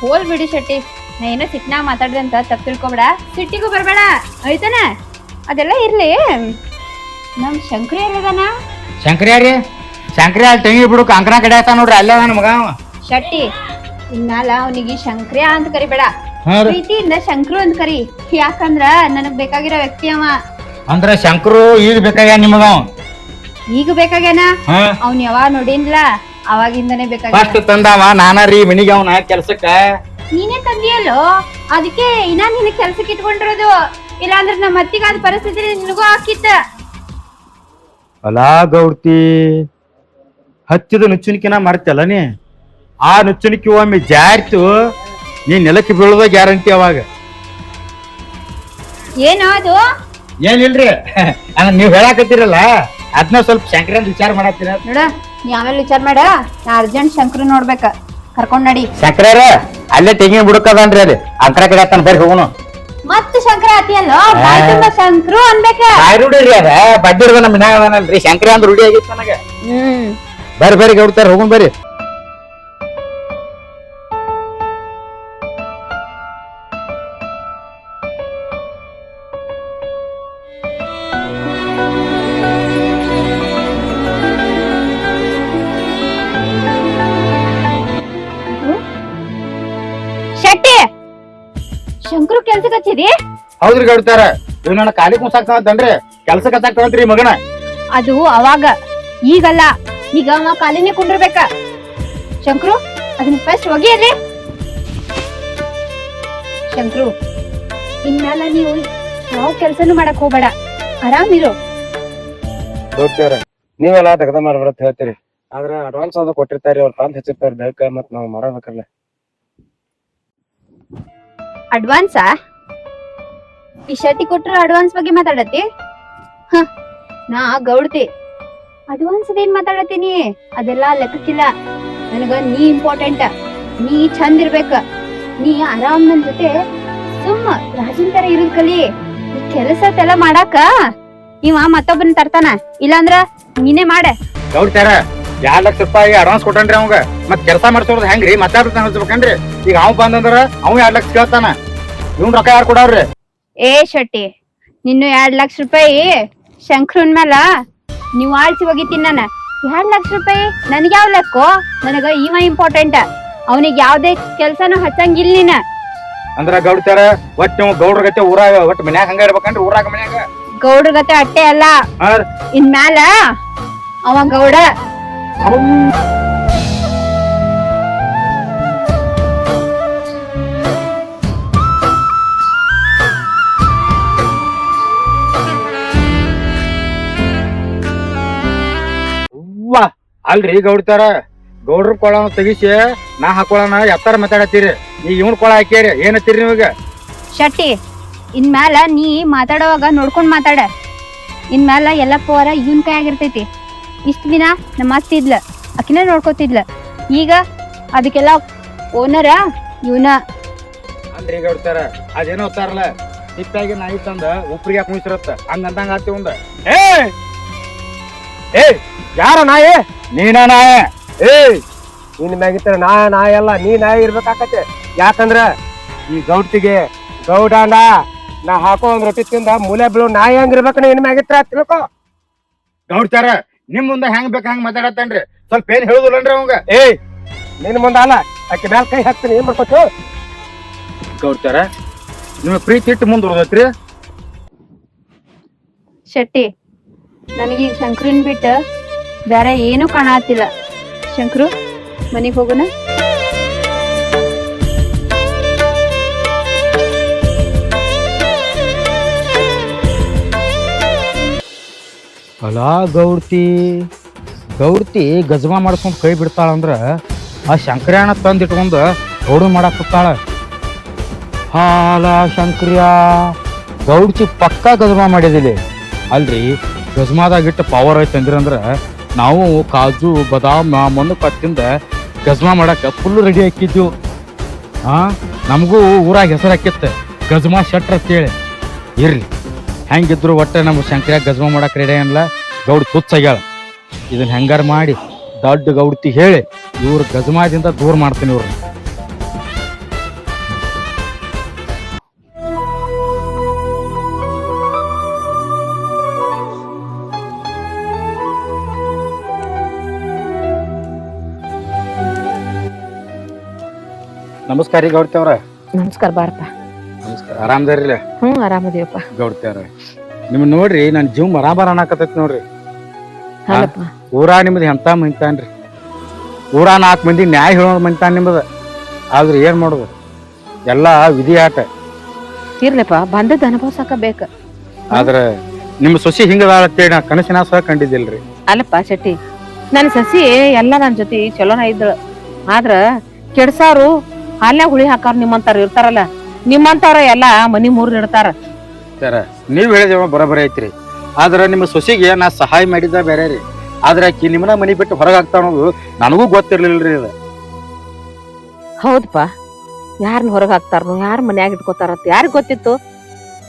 ಹೋಲ್ ಬಿಡಿ ಶೆಟ್ಟಿ. ನಾ ಏನೋ ಸಿಟ್ನಾಗ ಮಾತಾಡ್ದೆ ಅಂತ ತಪ್ಪು ತಿಳ್ಕೊಬೇಡ. ಸಿಟ್ಟಿಗೂ ಬರಬೇಡ ಐತನ? ಅದೆಲ್ಲ ಇರ್ಲಿ. ನಮ್ ಶಂಕರ ಶಂಕರಿ ಯಾರಿ ಶಂಕರಿ ಅಲ್ಲಿ ತೆಂಗಿ ಬಿಡು ಅಂಕನ ಕಡೆ ಆಯ್ತಾ ನೋಡ್ರಿ ಅಲ್ಲೇ ನನ್ ಮಗ ಅವ. ಶೆಟ್ಟಿ ಇನ್ನಾಲ ಅವನಿಗೆ ಶಂಕ್ರಿಯ ಅಂತ ಕರಿಬೇಡ. ಹಾ ರೀ. ಪ್ರೀತಿಯಿಂದ ಶಂಕರು ಅಂತ ಕರಿ. ಯಾಕಂದ್ರ ನನಗ್ ಬೇಕಾಗಿರೋ ವ್ಯಕ್ತಿ ಅವ. ಅಂದ್ರ ಶಂಕರು ಈಗ ಬೇಕಾಗ್ಯ ನಿಮಗ? ಅವ. ಈಗ ಬೇಕಾಗ್ಯಾನ? ಅವ್ನ ಯಾವಾಗ ನೋಡಿನ್ಲ? ಅವಾಗಿಂದನೇ ಬೇಕಾಗ ಫಸ್ಟ್ ತಂದವ ನಾನ ರೀ ಮನಿಗೆ ಅವನ ಕೆಲ್ಸಕ್ಕ. ನೀನೇ ತಂದಿಯಲ್ಲೋ? ಅದಕ್ಕೆ ಇನ್ನ ನಿನ್ನ ಕೆಲ್ಸಕ್ಕೆ ಇಟ್ಕೊಂಡಿರೋದು. ಇಲ್ಲಾಂದ್ರೆ ನಮ್ಮ ಅತ್ತಿಗಾದ ಪರಿಸ್ಥಿತಿ ನಿನಗೂ ಹಾಕಿತ್ತ ಅಲ ಗೌಡ್ತಿ ಹಚ್ಚಿದ ನುಚ್ಚುನಿಕಿನ ಮಾಡ್ತಲ್ಲ ನೀ? ಆ ನುಚ್ಚುನಿಕಿ ಒಮ್ಮೆ ಜಾರ್ತು ನೀ ನೆಲಕ್ಕೆ ಬೀಳೋದ ಗ್ಯಾರಂಟಿ ಅವಾಗ. ಏನೋ ಅದು? ಏನಿಲ್ರಿ? ನೀವ್ ಹೇಳಾಕತ್ತೀರಲ್ಲ? ಅದನ್ನ ಸ್ವಲ್ಪ ಶಂಕರನ್ ವಿಚಾರ ಮಾಡತ್ತೀರ? ನೋಡ ನೀ ಆಮೇಲೆ ವಿಚಾರ ಮಾಡ ನಾ ಅರ್ಜೆಂಟ್ ಶಂಕರ ನೋಡ್ಬೇಕ. ಕರ್ಕೊಂಡ್ ನಡಿ. ಶಂಕರ ಅಲ್ಲೇ ತೆಂಗಿನ ಬುಡಕದನ್ರಿ ಅಲ್ಲಿ. ಅಂತರ ಕಡೆ ಆತನ ಬರ್ರಿ ಹೋಗೋಣ ಮತ್ತ ಶಂಕರ ಆತಿಯಲ್ಲೋ ಬಾಯ್ ತುಂಬ ಶಂಕರು ಅನ್ಬೇಕ. ಬಾಯ್ ರೂಢಿ ರೀ ಅದ. ಬಡ್ಡಿ ಹಿಡ್ದ ನಮ್ಮ ಮನ್ಯಾಗ ಅದಾನಲ್ರಿ. ಶಂಕರ ಅಂದ್ರೆ ರೂಢಿ ಆಗಿತ್ತು ನನಗೆ. ಹ್ಮ್. ಬರ್ರಿ ಬರ್ರಿ ಗೌಡ್ತಾರ ಹೋಗೋಣ ಬರ್ರಿ. ಹೌದ್ರಿ ಗಡ್ತಾರ ಇವ್ ನನ್ನ ಖಾಲಿ ಕುಂಸಾಕ್ತಾವತ್ತನ್ರಿ ಕೆಲ್ಸಕ್ಕೆ ಕತ್ತಾಕ್ತಾನಂತ್ರಿ ಮಗನ? ಅದು ಅವಾಗ. ಈಗಲ್ಲ. ಈಗ ನಾವ್ ಕಾಲಿನೇ ಕುಂಡಿರ್ಬೇಕ. ಶಂಕ್ರು ಅದನ್ನ ಫಸ್ಟ್ ಒಗೆಯಲಿ. ಶಂಕರು ಇನ್ಮೇಲ ನೀವು ಯಾವ ಕೆಲ್ಸನೂ ಮಾಡಕ್ ಹೋಗ್ಬೇಡ. ಆರಾಮಿರು ದೊಡ್ಡವ್ರ ನೀವೆಲ್ಲ ತೆಗೆದ ಮಾಡ್ಬಾರತ್ ಹೇಳ್ತೀರಿ. ಆದ್ರ ಅಡ್ವಾನ್ಸ್ ಅದು ಕೊಟ್ಟಿರ್ತಾರಿ ಅವ್ರ ತಂದ್ ಹೆಚ್ಚಿರ್ತಾರೆ ಬೇಕ ಮತ್ ನಾವ್ ಮಾಡಬೇಕಲ್ಲ ಅಡ್ವಾನ್ಸಾ ಈ ಶರ್ಟಿ ಕೊಟ್ರ ಅಡ್ವಾನ್ಸ್ ಬಗ್ಗೆ ಮಾತಾಡತ್ತಿ? ಹ, ನಾ ಗೌಡ್ತಿ. ಅಡ್ವಾನ್ಸ್ ಏನ್ ಮಾತಾಡತ್ತೀನಿ ಅದೆಲ್ಲ ಲೆಕ್ಕಕ್ಕಿಲ್ಲ. ನನಗ ನೀ ಇಂಪಾರ್ಟೆಂಟ್ ನೀ ಚಂದ ಇರ್ಬೇಕ. ನೀ ಆರಾಮ್ ನನ್ ಜೊತೆ ಸುಮ್ಮ ರಾಜನ್ ತರ ಇರೋದ್ ಕಲಿ. ಈ ಕೆಲಸ ತೆಲ ಮಾಡಾಕ ಇವ ಮತ್ತೊಬ್ಬನ ತರ್ತಾನ. ಇಲ್ಲಾಂದ್ರ ನೀನೇ ಮಾಡ. ಗೌಡ್ತಾರ ಎರಡ್ ಲಕ್ಷ ರೂಪಾಯಿ ಅಡ್ವಾನ್ಸ್ ಕೊಟ್ಟನ್ರಿ ಅವಂಗ. ಮತ್ ಕೆಲಸ ಮಾಡ್ಸೋದ್ ಹೆಂಗ್ರಿ? ಮತ್ತೆ ಹಚ್ಬೇಕನ್ರಿ ಈಗ ಅವ್ ಬಂದಂದ್ರ ಅವ್ ಎರಡ್ ಲಕ್ಷ ಕೇಳ್ತಾನ. ಇವ್ನ್ ರೊಕ್ಕ ಯಾರು ಕೊಡವ್ರಿ? ಏ ಶೆಟ್ಟಿ ನಿನ್ನ ಎರಡ್ ಲಕ್ಷ ರೂಪಾಯಿ ಶಂಕ್ರನ್ ಮೇಲ ನೀವ್ ಆಳ್ಸಿ ಹೋಗಿತೀನಿ ನಾನು. ಎರಡ್ ಲಕ್ಷ ರೂಪಾಯಿ ನನಗೆ ಯಾವ ಲೆಕ್ಕೋ? ನನಗ ಇವ ಇಂಪಾರ್ಟೆಂಟ್ ಅವನಿಗೆ ಯಾವ್ದೇ ಕೆಲ್ಸನೂ ಹಚ್ಚಂಗಿಲ್ಲ ನೀನ. ಅಂದ್ರ ಗೌಡ್ತಾರ ಒಟ್ ನೀವು ಗೌಡ್ರ ಗತೆ ಊರಾಗ ಒಟ್ ಮನ್ಯಾಗ ಹಂಗ ಇರ್ಬೇಕನ್ರಿ ಊರಾಗ ಮನ್ಯಾಗ. ಗೌಡ್ರ ಗತೆ ಅಟ್ಟೆ ಅಲ್ಲ. ಇನ್ ಮ್ಯಾಲ ಅವ ಗೌಡ. ಅವ್ವ ಅಲ್ರಿ ಗೌಡ್ತಾರ ಗೌಡ್ರ ಕೊಳ ತೆಗಿಸಿ ನಾ ಹಾಕೊಳನ ಎತ್ತಾರ ಮಾತಾಡತ್ತೀರಿ. ನೀ ಇವ್ನ ಕೊಳ ಹಾಕ್ಯಾರಿ ಏನತ್ತೀರಿ ನಿಮಗ ಶಟ್ಟಿ ಇನ್ ಮ್ಯಾಲ ನೀ ಮಾತಾಡೋವಾಗ ನೋಡ್ಕೊಂಡ್ ಮಾತಾಡ. ಇನ್ ಮ್ಯಾಲ ಎಲ್ಲ ಪೋರ ಇವನ್ ಕೈ ಆಗಿರ್ತೈತಿ ಇಷ್ಟ ದಿನ ನಮ್ಮ ಅತ್ತಿ ಇದ್ಲ ಆಕಿನ ನೋಡ್ಕೋತಿದ್ಲ. ಈಗ ಅದಕ್ಕೆಲ್ಲ ಓನರ ಇವನ. ಅಲ್ರಿ ಗೌಡ್ತಾರ ಅದೇನೋ ಹೋಗ್ತಾರಲ್ಲ ಇತ್ತಾಗಿ ನಾಯಿ ತಂದ ಉಪ್ರಿಗೆ ಹಾಕಿ ಮುಗಿಸಿರತ್ತ ಹಂಗ ಅಂದಂಗ ಆತಿ ಒಂದ ಏ ಏ ಯಾರ ನಾಯಿ? ನೀನ ನಾಯಿ. ಏ ನಿನ್ ಮ್ಯಾಗಿತ್ತ ನಾ ನಾಯಿ ಅಲ್ಲ ನೀ ನಾಯಿ ಇರ್ಬೇಕಾಕತ್ತೆ. ಯಾಕಂದ್ರ ಈ ಗೌಡ್ತಿಗೆ ಗೌಡಾಂಡ ನಾ ಹಾಕೋ ಒಂದ್ ರೊಟ್ಟಿ ತಿಂದ ಮೂಲೆ ಬೀಳು ನಾಯಿ ಹಂಗಿರ್ಬೇಕು ನಿನ್ ಮ್ಯಾಗಿತ್ರ ತಿಳ್ಕೊ. ಗೌಡ್ತಾರ ನಿಮ್ ಮುಂದೆ ಹೆಂಗ್ ಬೇಕ ಹಂಗ ಮಾತಾಡತ್ತನ್ರಿ? ಸ್ವಲ್ಪ ಏನ್ ಹೇಳುದಿಲ್ಲನ್ರಿ ಅವಂಗ? ಏಯ್ ನಿನ್ ಮುಂದ ಅಲ್ಲ ಅಕ್ಕಿ ಮ್ಯಾಲ ಕೈ ಹಾಕ್ತೀನಿ ಏನ್ ಮಾಡ್ಕೊತು? ಗೌಡ್ತಾರ ನಿಮ್ ಪ್ರೀತಿ ಇಟ್ಟು ಮುಂದುವರ್ದೈತ್ರಿ ಶೆಟ್ಟಿ ನನಗೆ ಶಂಕ್ರನ್ ಬಿಟ್ಟ ಬೇರೆ ಏನೂ ಕಾಣತ್ತಿಲ್ಲ ಶಂಕರು, ಮನೆಗೆ ಹೋಗೋಣ ಅಲ ಗೌರ್ತಿ ಗೌರ್ತಿ ಗಜಮ ಮಾಡ್ಕೊಂಡು ಕೈ ಬಿಡ್ತಾಳ ಅಂದ್ರ ಆ ಶಂಕರ್ಯಾಣ ತಂದಿಟ್ಕೊಂಡು ಗೌಡು ಮಾಡಕ್ ಹೋಗ್ತಾಳ. ಹಾಲ ಶಂಕರ್ಯ ಗೌಡ್ಚಿ ಪಕ್ಕಾ ಗಜಮ ಮಾಡಿದಿಲ್ಲಿ ಅಲ್ರಿ ಗಜಮಾದಾಗ ಇಟ್ಟು ಪವರ್ ಐತೆ ಅಂದ್ರೆ ನಾವು ಕಾಜು, ಬದಾಮ್ ಮಣ್ಣು ಕತ್ತಿಂದ ಗಜ್ಮಾ ಮಾಡಕ್ಕೆ ಫುಲ್ ರೆಡಿ ಹಾಕಿದ್ವು. ಆ, ನಮಗೂ ಊರಾಗ ಹೆಸರು ಹಾಕಿತ್ತೆ, ಗಜ್ಮಾ ಶೆಟ್ರ್ ಅಂತೇಳಿ. ಇರ್ಲಿ, ಹೆಂಗಿದ್ರು ಒಟ್ಟೆ ನಮ್ಮ ಶಂಕರ ಗಜ್ಮಾ ಮಾಡಕ್ಕೆ ರೆಡಿ ಅನ್ಲ ಗೌಡ್ ತುಚ್ಚಾಗ್ಯಾಳ ಇದನ್ನ ಹೆಂಗಾರು ಮಾಡಿ ದೊಡ್ಡ ಗೌಡ್ತಿ ಹೇಳಿ ಇವ್ರ ಗಜ್ಮಾದಿಂದ ದೂರ ಮಾಡ್ತೀನಿ ಇವ್ರು ನಮಸ್ಕಾರ ರೀ ಗೌಡ್ತಿ ಅವ್ರ. ನಮಸ್ಕಾರ ಬಾರಪ್ಪ ನಮಸ್ಕಾರ. ಆರಾಮದಾರಿಲ್ಲ ಹ್ಞೂ ಆರಾಮದೀವಪ್ಪ ಗೌಡ್ತಿ ಅವ್ರ. ನಿಮ್ ನೋಡ್ರಿ ನನ್ ಜೀವ ಬರಾಬರ ಅನ್ನಕತ್ತೈತಿ ನೋಡ್ರಿ. ಅಲ್ಲಪ್ಪ ಊರ ನಿಮ್ದು ಎಂತ ಮಂತಾನ್ರಿ ಊರ ನಾಲ್ಕು ಮಂದಿ ನ್ಯಾಯ ಹೇಳೋ ಮಂತಾನ್ ನಿಮ್ಮದು ಆದ್ರೆ ಏನ್ ಮಾಡೋದು? ಎಲ್ಲ ವಿಧಿ ಆಟ. ಇರ್ಲಪ್ಪ ಬಂದದ್ದು ಅನುಭವಿಸಕ ಬೇಕ. ಆದ್ರ ನಿಮ್ಮ ಸಸಿ ಹಿಂಗದ ಅಂತೇಳಿ ನಾ ಕನಸಿನ ಸಹ ಕಂಡಿದ್ದಿಲ್ರಿ. ಅಲ್ಲಪ್ಪ ಶೆಟ್ಟಿ. ನನ್ನ ಸಸಿ ಎಲ್ಲ ನನ್ನ ಜೊತೆ ಚಲೋನ ಇದ್ದಳು. ಆದ್ರ ಕೆಡ್ಸಾರು ಹಾಲ್ಯಾಗ ಹುಳಿ ಹಾಕಾರ ನಿಮ್ಮಂತಾರ ಇರ್ತಾರಲ್ಲ ನಿಮ್ಮಂತಾರ ಎಲ್ಲ ಮನಿ ಮೂರ್ ಇಡ್ತಾರ ಸರ ನೀವ್ ಹೇಳಿದ ಬರೋಬರಿ ಐತ್ರಿ. ಆದ್ರ ನಿಮ್ಮ ಸೊಸಿಗೆ ನಾ ಸಹಾಯ ಮಾಡಿದ ಬೇರೆ ರೀ. ಆದ್ರ ಆಕಿ ನಿಮ್ಮನ್ನ ಮನಿ ಬಿಟ್ಟು ಹೊರಗೆ ಹಾಕ್ತಾ ಅನ್ನೋದು ನನಗೂ ಗೊತ್ತಿರ್ಲಿಲ್ರಿ ಇದು. ಹೌದಪ್ಪ ಯಾರನ್ನ ಹೊರಗ ಹಾಕ್ತಾರನು ಯಾರ ಮನ್ಯಾಗ ಇಟ್ಕೋತಾರಂತ ಯಾರಿಗ್ ಗೊತ್ತಿತ್ತು?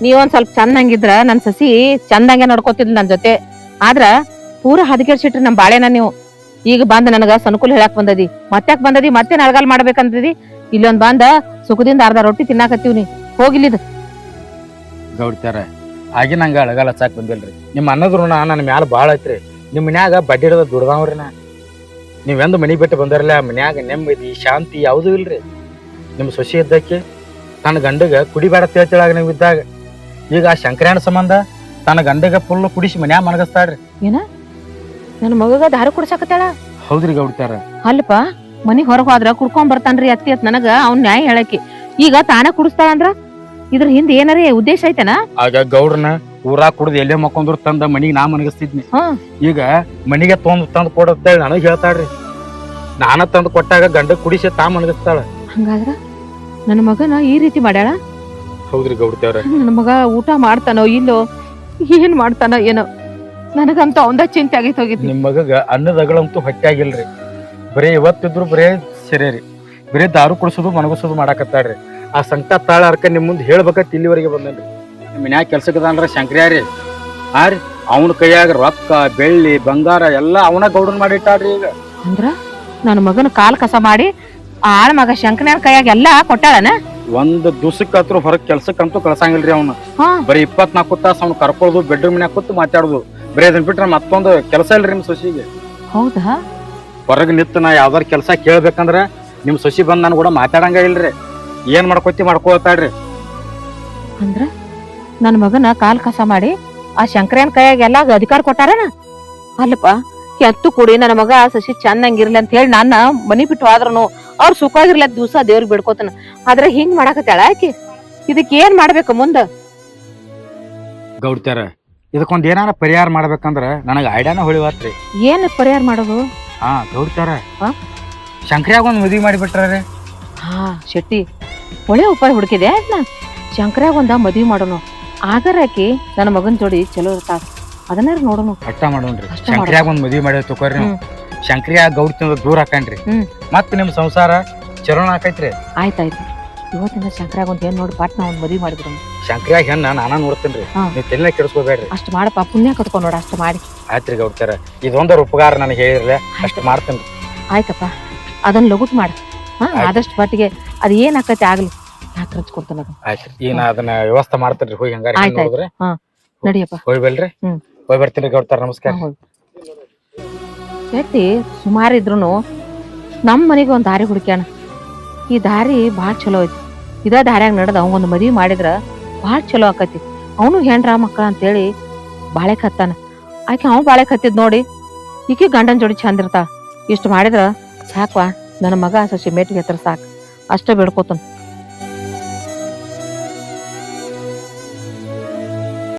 ನೀವೊಂದ್ ಸ್ವಲ್ಪ ಚಂದಂಗಿದ್ರ ನನ್ ಸಸಿ ಚಂದಂಗೆ ನೋಡ್ಕೋತಿದ್ಲು ನನ್ ಜೊತೆ. ಆದ್ರ ಪೂರ ಹದಗೆಡ್ಸಿಟ್ರಿ ನಮ್ ಬಾಳೆನ ನೀವು. ಈಗ ಬಂದ್ ನನಗ ಸನುಕೂಲ ಹೇಳಕ್ ಬಂದದಿ. ಮತ್ತ್ಯಾಕ್ ಬಂದದಿ ಮತ್ತೆ ನಳಗಾಲ್ ಮಾಡ್ಬೇಕಂತದಿ ಇಲ್ಲೊಂದ್ ಬಂದ ಸುಖದಿಂದ ಅರ್ಧ ರೊಟ್ಟಿ ತಿನ್ನಾಕತ್ತೀವ್ನಿ ಹೋಗಿಲ್ಲಿದ್ ಗೌಡ್ತಾರ ಆಗಿನ ನಂಗೆ ಅಳಗಾಲ ಸಾಕ್ ಬಂದಿಲ್ರಿ. ನಿಮ್ಮ ಅನ್ನದ ಋಣ ನನ್ನ ಮ್ಯಾಲ ಭಾಳ ಐತ್ರಿ. ನಿಮ್ಮ ಮನ್ಯಾಗ ಬಡ್ಡಿ ಹಿಡ್ದ ದುಡ್ದಾವ್ರಿ ನಾ. ನೀವೆಂದು ಮನಿ ಬಿಟ್ಟು ಬಂದಿರಲ್ಲ ಮನ್ಯಾಗ ನೆಮ್ಮದಿ ಶಾಂತಿ ಯಾವುದೂ ಇಲ್ರಿ. ನಿಮ್ಮ ಸೊಸಿ ಇದ್ದಕ್ಕೆ ತನ್ನ ಗಂಡಗ ಕುಡಿಬೇಡ ತಿಳ್ತಿಳಾಗ ನೀವು ಇದ್ದಾಗ. ಈಗ ಆ ಶಂಕರಾಯಣ ಸಂಬಂಧ ತನ್ನ ಗಂಡಗ ಫುಲ್ ಕುಡಿಸಿ ಮನ್ಯಾಗ ಮನಗಸ್ತಾಳ್ರಿ. ನನ್ನ ಮಗಗ ದಾರ ಕುಡ್ಸಾಕತ್ತಾಳ? ಹೌದ್ರಿ ಗೌಡ್ತಾರ ಅಲ್ಪ ಮನಿ ಹೊರಗ್ ಹೋದ್ರ ಕುಡ್ಕೊಂಡ್ ಬರ್ತಾನ್ರಿ ಅತ್ತಿ ಅತ್ ನನಗ ಅವ್ನ ನ್ಯಾಯ ಹೇಳಕಿ ಈಗ ತಾನ ಕುಡಿಸ್ತಾಳ ಅಂದ್ರ ಇದ್ರ ಹಿಂದೆ ಏನಾರೇ ಉದ್ದೇಶ ಐತನ? ಆಗ ಗೌಡ್ರನ ಊರಾಗ ಕುಡ್ದು ಎಲ್ಲೇ ಮಕ್ಕೊಂದ್ರು ತಂದ ಮನಿಗೆ ನಾ ಮನಗಸ್ತಿದ್ನಿ. ಈಗ ಮನಿಗೆ ತೊಂದ್ ತಂದ್ ಕೊಡತ್ತೇಳಿ ನನಗ್ ಹೇಳ್ತಾಳ್ರಿ. ನಾನ ತಂದ್ ಕೊಟ್ಟಾಗ ಗಂಡ ಕುಡಿಸಿ ತಾ ಮನಗಿಸ್ತಾಳ. ಹಂಗಾದ್ರ ನನ್ನ ಮಗನ ಈ ರೀತಿ ಮಾಡ್ಯಾಳ? ಹೌದ್ರಿ ಗೌಡ್ತೇವ್ರ ನನ್ನ ಮಗ ಊಟ ಮಾಡ್ತಾನೋ ಇಲ್ಲೋ ಏನ್ ಮಾಡ್ತಾನೋ ಏನೋ. ನನಗಂತ ಅವಂದ ಚಿಂತೆ ಆಗೈತ್ ಹೋಗಿದ್ನಿ ನಿಮ್ ಮಗಗ ಅನ್ನದ ಅಗಳಂತೂ ಹೊಟ್ಟೆ ಆಗಿಲ್ರಿ. ಬರೀ ಇವತ್ತಿದ್ರು ಬರೇ ಸರಿ ರೀ. ಬರೀ ದಾರು ಕುಡಿಸೋದು ಮನಗಿಸೋದು ಮಾಡಾಕತ್ತಾಳ್ರಿ. ಆ ಸಂಕಟ ತಾಳ ಅರ್ಕ ನಿಮ್ಮ ಮುಂದೆ ಹೇಳ್ಬೇಕಂತ ಇಲ್ಲಿವರೆಗೆ ಬಂದನ್ರಿ. ನಿಮ್ಮ ಮನ್ಯಾಗ ಕೆಲ್ಸಕ್ಕದಾನ್ರ ಶಂಕ್ರ್ಯಾರಿ ಹಾ ರೀ ಅವನ ಕೈಯಾಗ ರೊಕ್ಕ ಬೆಳ್ಳಿ ಬಂಗಾರ ಎಲ್ಲ ಅವನ ಗೌಡನ್ ಮಾಡಿಟ್ಟಾಳ್ರಿ ಈಗ. ಅಂದ್ರ ನನ್ನ ಮಗನ ಕಾಲ್ ಕಸ ಮಾಡಿ ಆಳ ಮಗ ಶಂಕರನ ಕೈಯಾಗ ಎಲ್ಲ ಕೊಟ್ಟಾಳನ? ಒಂದ್ ದಿವ್ಸಕ್ಕೆ ಹತ್ರ ಹೊರಗ್ ಕೆಲ್ಸಕ್ಕಂತೂ ಕಳ್ಸಂಗಿಲ್ರಿ ಅವ್ನ. ಹಾ. ಬರೀ ಇಪ್ಪತ್ನಾಲ್ಕು ತಾಸು ಅವ್ನು ಕರ್ಕೊಳ್ಳೋದು ಬೆಡ್ರೂಮ್ ಮನ್ಯಾಗ ಕೂತು ಮಾತಾಡುದು. ಬರೀ ಅದನ್ನ ಬಿಟ್ರೆ ಮತ್ತೊಂದು ಕೆಲಸ ಇಲ್ರಿ ನಿಮ್ ಸೊಸಿಗೆ. ಹೌದಾ? ಹೊರಗೆ ನಿಂತು ನಾ ಯಾವ್ದಾರ ಕೆಲಸ ಕೇಳ್ಬೇಕಂದ್ರ ನಿಮ್ಮ ಸಸಿ ಬಂದು ನಾನು ಕೂಡ ಮಾತಾಡಂಗ ಇಲ್ರಿ. ಏನ್ ಮಾಡ್ಕೊತಿ ಮಾಡ್ಕೋತಾಳ್ರಿ ಅಂದ್ರ ನನ್ನ ಮಗನ ಕಾಲ್ ಕಸ ಮಾಡಿ ಆ ಶಂಕರನ್ ಕೈಯಾಗ ಎಲ್ಲಾ ಅಧಿಕಾರ ಕೊಟ್ಟಾರನ? ಅಲ್ಲಪ್ಪ ಎತ್ತು ಕೂಡಿ ನನ್ನ ಮಗ ಸಸಿ ಚೆನ್ನಂಗಿರ್ಲಿ ಅಂತ ಹೇಳಿ ನನ್ನ ಮನಿ ಬಿಟ್ಟು ಆದ್ರನು ಅವ್ರು ಸುಖವಾಗಿರ್ಲಿ ಅಂತ ದಿವಸ ದೇವ್ರಿಗೆ ಬಿಡ್ಕೋತಾನ. ಆದ್ರೆ ಹಿಂಗ್ ಮಾಡಾಕತ್ತಾಳ ಆಕಿ? ಇದಕ್ ಏನ್ ಮಾಡ್ಬೇಕು ಮುಂದ? ಗೌಡ್ತಾರ ಇದಕ್ಕೊಂದ್ ಏನಾರ ಪರಿಹಾರ ಮಾಡ್ಬೇಕಂದ್ರ ನನಗ ಐಡಿಯಾನ ಹೊಳಿವಾತ್ರಿ. ಏನ್ ಪರಿಹಾರ ಮಾಡೋದು? ಹಾ ಗೌಡ್ತಾರ ಹಾ? ಶಂಕ್ರ್ಯಾಗ ಒಂದ್ ಮದ್ವಿ ಮಾಡಿಬಿಟ್ರೆ ಹಾ ಶೆಟ್ಟಿ ಒಳ್ಳೆ ಉಪಾಯ ಹುಡುಕಿದೆ ಅದ್ನ ಶಂಕರಾಗ ಒಂದ ಮದ್ವಿ ಮಾಡೋಣ ಆಗರ ಆಕಿ ನನ್ನ ಮಗನ್ ಜೋಡಿ ಚಲೋ ಇರ್ತಾಳ. ಅದನ್ನಾರ ನೋಡೋಣ ಅಷ್ಟ ಮಾಡೋಣ್ರಿ. ಅಷ್ಟ ಶಂಕ್ರ್ಯಾಗ ಒಂದ್ ಮದ್ವಿ ಮಾಡಿ ತಗೋರಿ ನೀವು. ಶಂಕರ್ಯಾಗ ಗೌಡ್ತಿಂದ ದೂರ ಹಾಕಣ್ರಿ. ಹ್ಮ್. ನಿಮ್ಮ ನಿಮ್ ಸಂಸಾರ ಚಲೋನ ಆಕೈತ್ರಿ? ಆಯ್ತಾಯ್ತು. ಇವತ್ತಿಂದ ಶಂಕರಾಗ ಒಂದ್ ಏನ್ ನೋಡಿ ಪಾಟ್ನ ಒಂದ್ ಮದ್ವಿ ಮಾಡಿದ್ರು ಶಂಕ್ರಿಯಾಗ ಹೆಣ್ಣ ನಾನಾ ನೋಡ್ತೇನ್ರಿ. ಹಾ. ನೀವ್ ತಲೆನ ಕೆಡಿಸ್ಕೋಬೇಡ್ರಿ ಅಷ್ಟ್ ಮಾಡಪ್ಪ ಪುಣ್ಯ ಕಟ್ಕೊಂಡು ನೋಡ ಅಷ್ಟ್ ಮಾಡಿ. ಆಯ್ತ್ರಿ ಗೌಡ್ತಾರ ಇದೊಂದರ ಉಪಕಾರ ನನಗೆ ಹೇಳಿರ್ಲೆ ಅಷ್ಟ್ ಮಾಡ್ತೇನ್ರಿ. ಆಯ್ತಪ್ಪ ಅದನ್ನ ಲಗುಟ್ ಮಾಡ. ಹಾ ಆಯ್ತು. ಆದಷ್ಟು ಮಟ್ಟಿಗೆ ಅದು ಏನ್ ಆಕತಿ ಆಗ್ಲಿ. ಯಾಕೆ ಕೊಡ್ತಾನ ಅದು ಆಯ್ತ್ರಿ ಈಗ ನಾ ಅದನ್ನ ವ್ಯವಸ್ಥೆ ಮಾಡ್ತೇನ್ರಿ ಹೋಗಿ ಹಂಗಾರ ಆಯ್ತ್ ಆಯ್ತ್. ನೋಡಿದ್ರೆ. ನಡಿಯಪ್ಪ. ಹೋಗಿ ಬಲ್ರಿ ಹ್ಮ್. ಹೋಗಿ ಬರ್ತೀನಿ ಗೌಡ್ತಾರ ನಮಸ್ಕಾರ. ಶೆಟ್ಟಿ ಸುಮಾರು ಇದ್ರುನು ನಮ್ಮ ಮನೆಗೆ ಒಂದು ದಾರಿ ಹುಡುಕ್ಯಾನ. ಈ ದಾರಿ ಭಾಳ ಚಲೋ ಐತಿ. ಇದ ದಾರ್ಯಾಗ ನಡೆದ ಅವಂಗೊಂದು ಮದ್ವಿ ಮಾಡಿದ್ರ ಬಾಳ್ ಚಲೋ ಆಕತಿ. ಅವನು ಹೆಣ್ರ ಮಕ್ಕಳ ಅಂತೇಳಿ ಬಾಳೆ ಕತ್ತಾನ. ಆಕೆ ಅವ್ನು ಬಾಳೆ ಕತ್ತಿದ್ ನೋಡಿ ಈಕಿ ಗಂಡನ ಜೋಡಿ ಚಂದ ಇರ್ತಾಳ. ಇಷ್ಟ ಮಾಡಿದ್ರ ಸಾಕ್ವಾ, ನನ್ನ ಮಗ ಸಸಿ ಮೇಟಿಗೆ ಹತ್ರ ಸಾಕ್. ಅಷ್ಟ ಬೇಡ್ಕೋತಾನ.